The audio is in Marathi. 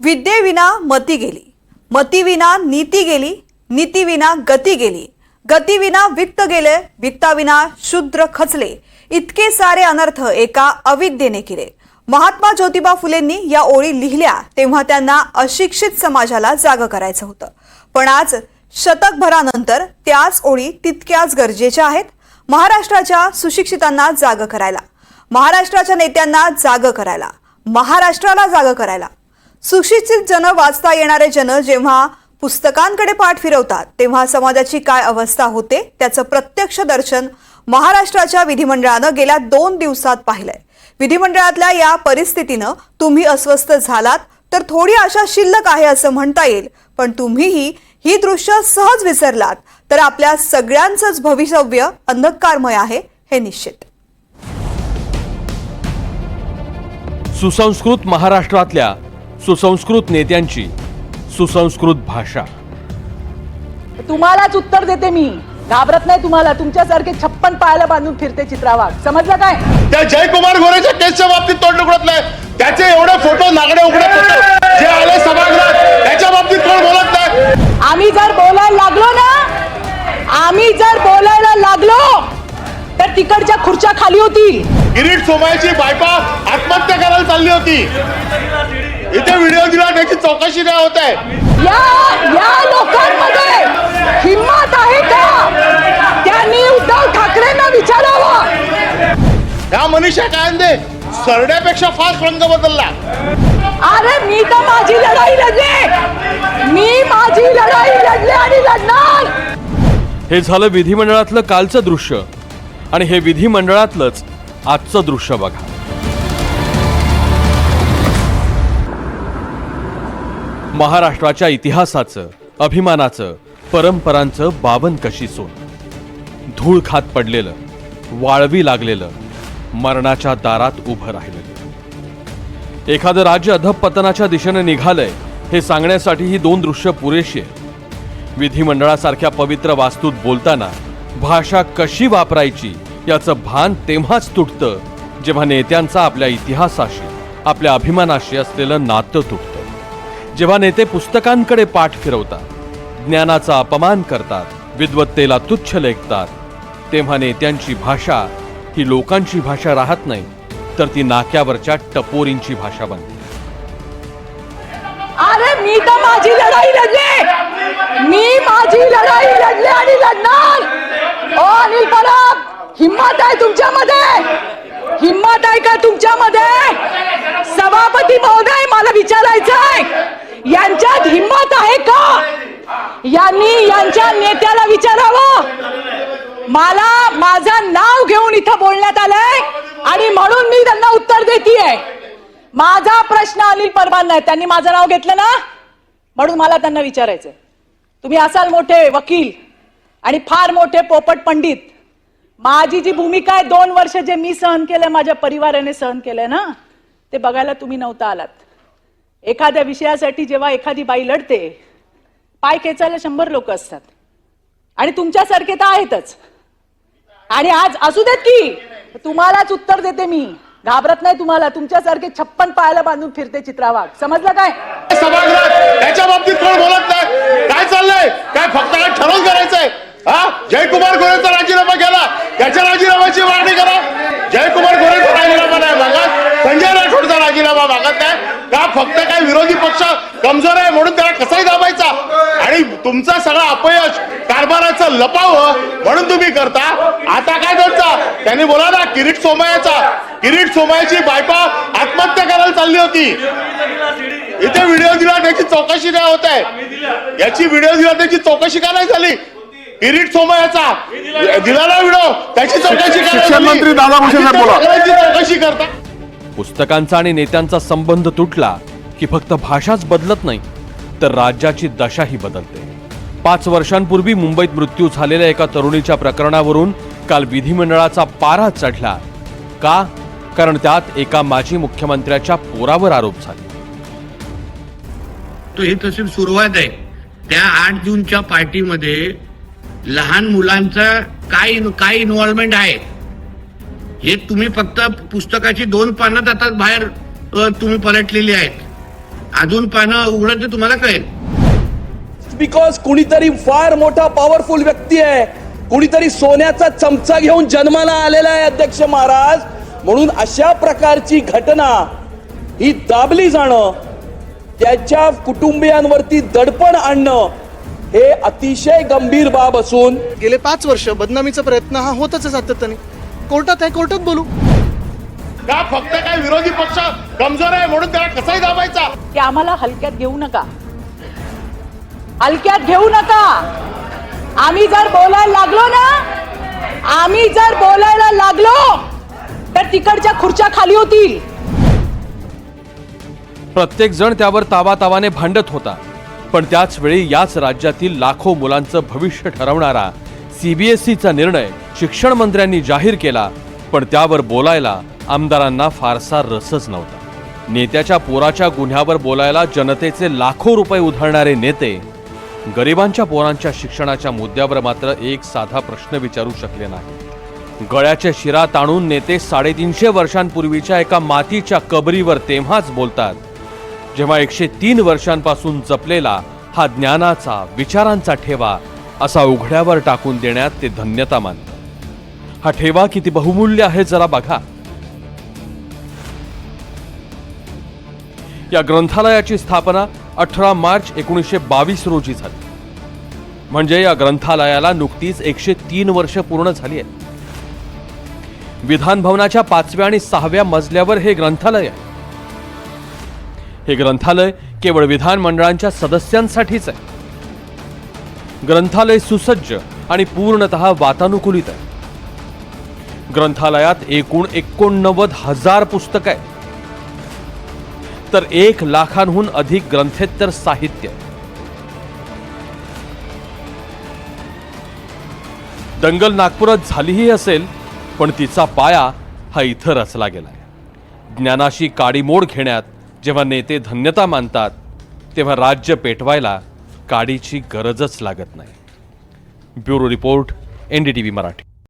विद्येविना मती गेली. मतीविना नीती गेली नीतीविना गती गेली. गतीविना वित्त गेले वित्ताविना शूद्र खचले. इतके सारे अनर्थ एका अविद्येने केले. महात्मा ज्योतिबा फुलेंनी या ओळी लिहिल्या तेव्हा त्यांना अशिक्षित समाजाला जाग करायचं होतं. पण आज शतकभरानंतर त्याच ओळी तितक्याच गरजेच्या आहेत. महाराष्ट्राच्या सुशिक्षितांना जाग करायला महाराष्ट्राच्या नेत्यांना जाग करायला महाराष्ट्राला जाग करायला. सुशिक्षित जन वाचता येणारे जन जेव्हा पुस्तकांकडे पाठ फिरवतात तेव्हा समाजाची काय अवस्था होते त्याचं प्रत्यक्ष दर्शन महाराष्ट्राच्या विधिमंडळानं गेल्या दोन दिवसात पाहिलंय. विधिमंडळातल्या या परिस्थितीनं तुम्ही अस्वस्थ झालात तर थोडी आशा शिल्लक आहे असं म्हणता येईल पण तुम्हीही ही दृश्य सहज विसरलात तर आपल्या सगळ्यांचंच भवितव्य अंधकारमय आहे हे निश्चित. सुसंस्कृत महाराष्ट्रातल्या सुसंस्कृत नेत्यांची सुसंस्कृत भाषा. तुम्हालाच उत्तर देते मी. घाबरत नाही तुम्हाला. तुमच्यासारखे छप्पन पायाला बांधून फिरते चित्रावाग समजलं काय? त्या जयकुमार गोरेच्या केसच्या बाबतीत तोंड उघडत नाही. त्याचे एवढे फोटो नागडे उघडत होते. जे आले सभागृहात त्याच्या बाबतीत कोण बोलत नाही? आम्ही जर बोलायला लागलो ना आम्ही जर बोलायला लागलो तर तिकडच्या खुर्च्या खाली होतील. किरीट सोमायची बायपा आत्महत्या करायला चालली होती. इथे व्हिडिओ दिला त्याची चौकशी नाही होत आहे. या या लोकांमध्ये हिंमत आहे का? त्यांनी उद्धव ठाकरेंना विचारावं. ह्या मनीषा कायंदे सरड्यापेक्षा फास्ट रंग बदलला. अरे मी तर माझी लढाई लढले. मी माझी लढाई लढले आणि लढणार. हे झालं विधिमंडळातलं कालचं दृश्य. आणि हे विधिमंडळातलंच आजचं दृश्य बघा. महाराष्ट्राच्या इतिहासाचं अभिमानाचं परंपरांचं बावन कशी सोन. धूळ खात पडलेलं वाळवी लागलेलं मरणाच्या दारात उभं राहिलेलं. एखादं राज्य अधपतनाच्या दिशेने निघालंय हे सांगण्यासाठी ही दोन दृश्य पुरेशी आहेत. विधिमंडळासारख्या पवित्र वास्तूत बोलताना भाषा कशी वापरायची याचं भान तेव्हाच तुटतं जेव्हा नेत्यांचा आपल्या इतिहासाशी आपल्या अभिमानाशी असलेलं नातं तुटतं. जेव्हा नेते पुस्तकांकडे पाठ फिरवतात ज्ञानाचा अपमान करतात विद्वत्तेला तुच्छ लेखतात तेव्हा नेत्यांची भाषा ही लोकांची भाषा राहत नाही तर ती नाक्यावरच्या टपोरींची भाषा बनते. अरे मी तर माझी लढाई लढले! मी माझी लढाई लढले आणि लढणार! ओ अनिल परब हिम्मत आहे तुमच्यामध्ये! हिम्मत आहे का तुमच्यामध्ये? सभापती महोदय मला विचार आहे यांच्यात हिम्मत आहे का यांनी यांच्या नेत्याला विचारावं. मला माझं नाव घेऊन इथं बोलण्यात आलंय आणि म्हणून मी त्यांना उत्तर देतीये. माझा प्रश्न अनिल परबांना आहे. त्यांनी माझं नाव घेतलं ना? म्हणून मला त्यांना विचारायचंय. तुम्ही असाल मोठे वकील आणि फार मोठे पोपट पंडित. माझी जी भूमिका आहे दोन वर्ष जे मी सहन केलंय माझ्या परिवाराने सहन केलंय ना ते बघायला तुम्ही नव्हता आलात. एखाद्या विषयासाठी जेव्हा एखादी बाई लढते पाय खेचायला शंभर लोक असतात. आणि तुमच्यासारखे तर आहेतच. आणि आज असू देत की तुम्हालाच उत्तर देते मी. घाबरत नाही तुम्हाला तुमच्यासारखे छप्पन पायाला बांधून फिरते चित्रावाग समजलं काय? सभागृहात त्याच्या बाबतीत कोण बोलत नाही? काय चाललंय? काय फक्त काय ठरवून करायचंय? हा? जयकुमार गोरेचा राजीनामा केला. त्याच्या राजीनाम्याची मागणी करा. जयकुमार गोरेचा राजीनामा नाही मागत. संजय राठोडचा राजीनामा मागत नाही. फक्त काय विरोधी पक्ष कमजोर आहे म्हणून त्याला कसाही दाबायचा. आणि तुमचा सगळा अपयश कारभाराचं लपावं म्हणून तुम्ही करता. आता काय करता त्यांनी बोला ना किरीट सोमयाचा किरीट सोमयाची बायपा आत्महत्या करायला चालली होती. इथे व्हिडिओ दिला त्याची चौकशी नाही होत आहे? याची व्हिडिओ दिला त्याची चौकशी का नाही झाली? किरीट सोमयाचा दिला ना व्हिडिओ त्याची चौकशी शिक्षण? मंत्री दादा भुसे चौकशी करता. पुस्तकांचा आणि नेत्यांचा संबंध तुटला की फक्त भाषाच बदलत नाही तर राज्याची दशाही बदलते. पाच वर्षांपूर्वी मुंबईत मृत्यू झालेल्या एका तरुणीच्या प्रकरणावरून काल विधिमंडळाचा पारा चढला. का? कारण त्यात एका माजी मुख्यमंत्र्याच्या पोरावर आरोप झाले. तो हे तशी सुरुवात आहे. त्या आठ जूनच्या पार्टीमध्ये लहान मुलांचं काय काय इन्व्हॉल्वमेंट आहे? हे तुम्ही फक्त पुस्तकाची दोन पानं आता बाहेर तुम्ही पलटलेली आहेत. अजून पानं उघडत तर तुम्हाला कळेल. बिकॉज कुणीतरी फार मोठा पॉवरफुल व्यक्ती आहे. कुणीतरी सोन्याचा चमचा घेऊन जन्माला आलेला आहे अध्यक्ष महाराज. म्हणून अशा प्रकारची घटना ही दाबली जाणं त्याच्या कुटुंबियांवरती दडपण आणणं हे अतिशय गंभीर बाब असून गेले पाच वर्ष बदनामीचा प्रयत्न हा होतच सातत्याने. कोर्टात आहे कोर्टात बोलू. का फक्त काय विरोधी पक्ष कमजोर आहे म्हणून त्याला कसाही दाबायचा? की आम्हाला हलक्यात घेऊ नका. हलक्यात घेऊ नका. आम्ही जर बोलायला लागलो ना आम्ही जर बोलायला लागलो तर तिकडच्या खुर्च्या खाली होतील. प्रत्येक जण त्यावर तावातावाने भांडत होता. पण त्याच वेळी याच राज्यातील लाखो मुलांचं भविष्य ठरवणारा सीबीएसईचा निर्णय शिक्षण मंत्र्यांनी जाहीर केला पण त्यावर बोलायला आमदारांना फारसा रसच नव्हता. नेत्याच्या पोराच्या गुन्ह्यावर बोलायला जनतेचे लाखो रुपये उधळणारे नेते गरिबांच्या पोरांच्या शिक्षणाच्या मुद्द्यावर मात्र एक साधा प्रश्न विचारू शकले नाही गळ्याच्या शिरा ताणून नेते साडेतीनशे वर्षांपूर्वीच्या एका मातीच्या कबरीवर तेव्हाच बोलतात जेव्हा एकशे तीन वर्षांपासून जपलेला हा ज्ञानाचा विचारांचा ठेवा असा उघड्यावर टाकून देण्यात ते धन्यता मानतात हा ठेवा किती बहुमूल्य आहे जरा बघा. या ग्रंथालयाची स्थापना अठरा मार्च एकोणीसशे बावीस रोजी झाली. म्हणजे या ग्रंथालयाला नुकतीच एकशे तीन वर्ष पूर्ण झाली आहेत. विधान भवनाच्या पाचव्या आणि सहाव्या मजल्यावर हे ग्रंथालय आहे. हे ग्रंथालय केवळ विधानमंडळांच्या सदस्यांसाठीच आहे. ग्रंथालय सुसज्ज आणि पूर्णतः वातानुकूलित आहे. ग्रंथालयात एकूण एकोणनव्वद हजार पुस्तकं आहेत. तर एक लाखांहून अधिक ग्रंथेतर साहित्य आहे. दंगल नागपुरात झालीही असेल पण तिचा पाया हा इथं रचला गेलाय. ज्ञानाशी काडीमोड घेण्यात जेव्हा नेते धन्यता मानतात तेव्हा राज्य पेटवायला काडीची गरजच लागत नाही. Bureau report N D T V Marathi.